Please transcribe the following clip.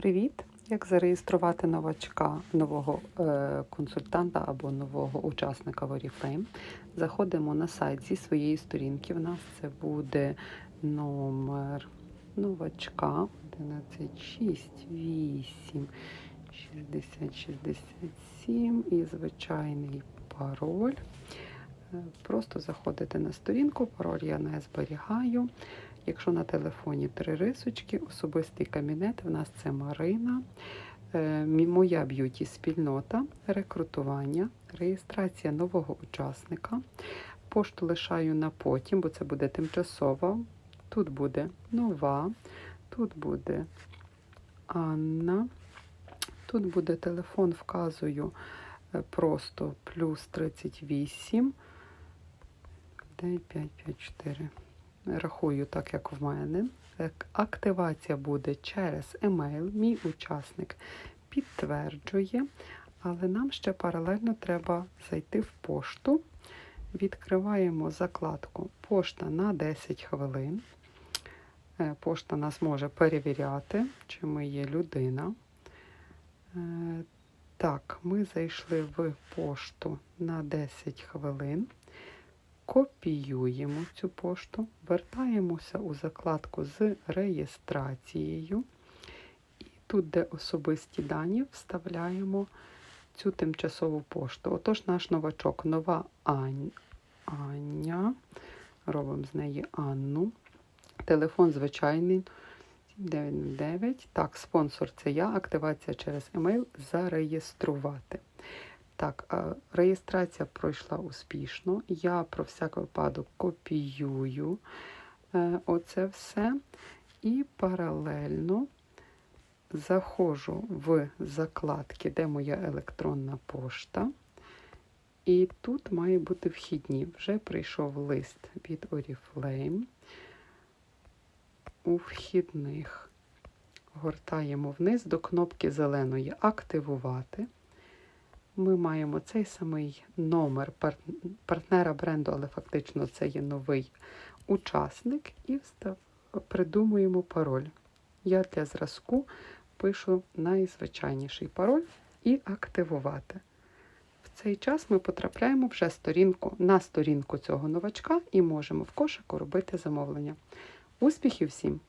Привіт! Як зареєструвати новачка, нового е, консультанта або нового учасника в Oriflame? Заходимо на сайт зі своєї сторінки. У нас це буде номер новачка 1168 60 67 і звичайний пароль. Е, Просто заходите на сторінку, пароль я не зберігаю. Якщо на телефоні три рисочки, особистий кабінет, в нас це Марина, е, моя б'юті спільнота, рекрутування, реєстрація нового учасника. Пошту лишаю на потім, бо це буде тимчасово. Тут буде нова, тут буде Анна, тут буде телефон, вказую е, просто плюс 38 9554. Рахую так, як в мене. Активація буде через емейл. Мій учасник підтверджує, але нам ще паралельно треба зайти в пошту. Відкриваємо закладку Пошта на 10 хвилин. Е, Пошта нас може перевіряти, чи ми є людина. Е, Так, ми зайшли в пошту на 10 хвилин копіюємо цю пошту, вертаємося у закладку з реєстрацією. І тут, де особисті дані, вставляємо цю тимчасову пошту. Отож, наш новачок, нова. Аня. Робимо з неї Анну. Телефон звичайний 99. Так, спонсор це я. Активація через емейл. Зареєструвати. Так, реєстрація пройшла успішно. Я про всяк випадок копіюю е, оце все. І паралельно заходжу в закладки, де моя електронна пошта. І тут має бути вхідні. Вже прийшов лист від Oriflame. У вхідних гортаємо вниз до кнопки зеленої Активувати ми маємо цей самий номер партнера бренду, але фактично це є новий учасник, і придумуємо пароль. Я для зразку пишу найзвичайніший пароль і активувати. В цей час ми потрапляємо вже сторінку, на сторінку цього новачка і можемо в кошику робити замовлення. Успіхів всім!